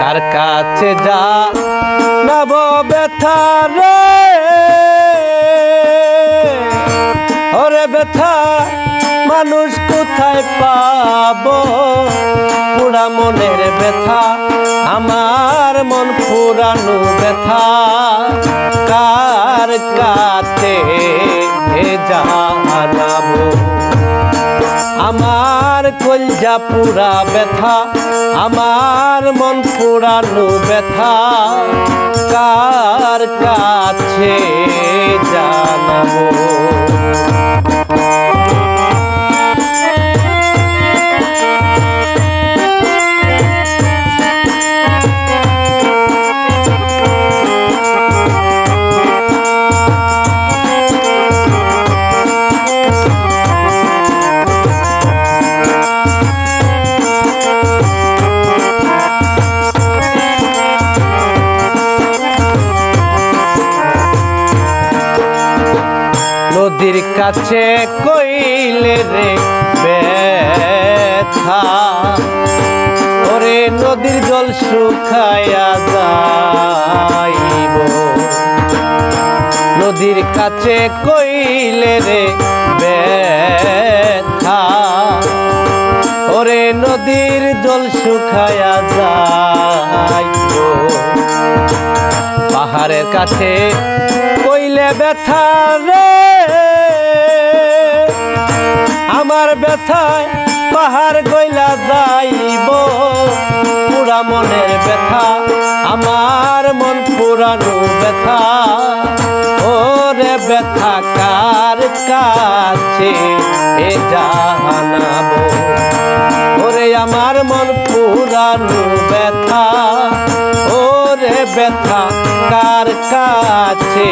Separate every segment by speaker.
Speaker 1: কার কাছে যা? নব ব্যথা রে। ওরে ব্যথা, মানুষ কোথায় পাবো? পুরা মনের ব্যথা, আমার মন পুরানো ব্যথা। কার কাছে জানাব আমার কলজা পুরা ব্যথা আমার মন পুরানো ব্যথা। কার কাছে জানাব? নদীর কাছে কইলে রে ব্যথা। ওরে নদীর জল শুকায়া যাইব। নদীর কাছে কইলে রে ব্যথা। ওরে নদীর জল শুকায়া যাইব। পাহাড়ের কাছে কইলে ব্যথা রে আমার ব্যথায় পাহাড় গইলা যাইব। পুরা মনের ব্যথা, আমার মন পুরানো ব্যথা। ওরে ব্যথা কার কাছে এ জানাব ওরে আমার মন পুরানো ব্যথা, ওরে ব্যথা কার কাছে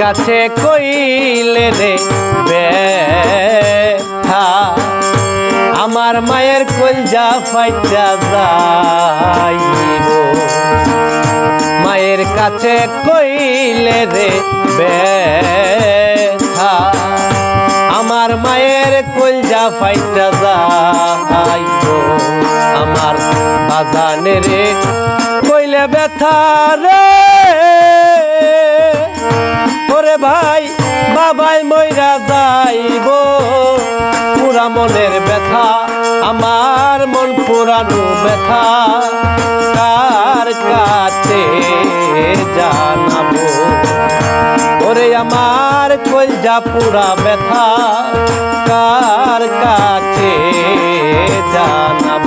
Speaker 1: কাছে কইলে রে আমার মায়ের কলজা ফাইটা যাইব। মায়ের কাছে কইলে রে আমার মায়ের কলজা ফাইটা যাইব। আমার বাজানে রে কইলে ব্যথা রে। ভাই, বাবাই মইরা যাইব। পুরা মনের ব্যথা, আমার মন পুরানো ব্যথা। কার কাছে জানাব? ওরে আমার কলজা পুরা ব্যথা, কার কাছে জানাব?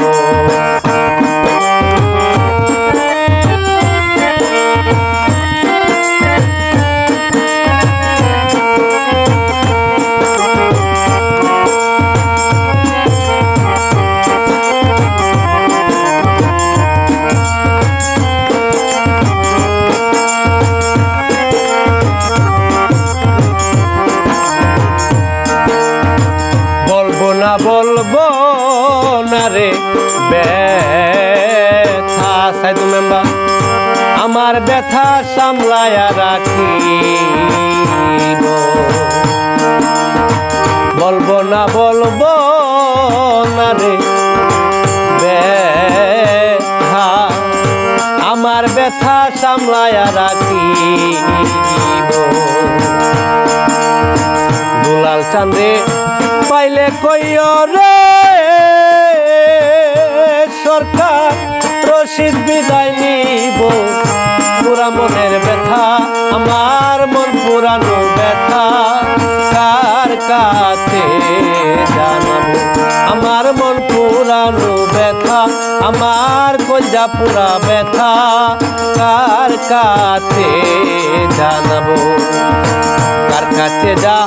Speaker 1: ব্যথা সাইদু মেম্বার। আমার ব্যথা সামলায়া রাখিব বলব না বলব না রে। আমার ব্যথা সামলায়া রাখিব দুলাল চান্দে পাইলে কইও রে রশিদ বিদায় নিব। পুরা মনের ব্যথা, আমার মন পুরানো ব্যথা। কার কাছে জানাব? আমার মন পুরানো ব্যথা, আমার কলজা পুরা ব্যথা। কার কাছে জানাব? কার কাছে যা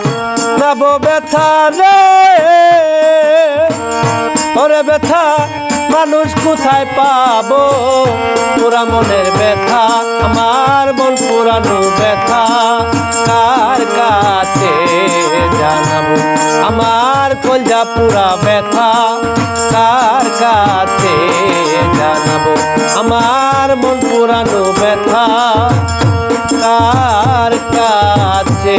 Speaker 1: নব ব্যথা রে? ওরে ব্যথা মানুষ কোথায় পাবো? পুরা মনের ব্যথা, আমার মন পুরানো ব্যথা। কার কাছে জানাব? আমার কলজা পুরা ব্যথা। কার কাছে জানাব? আমার মন পুরানো ব্যথা। কার কাছে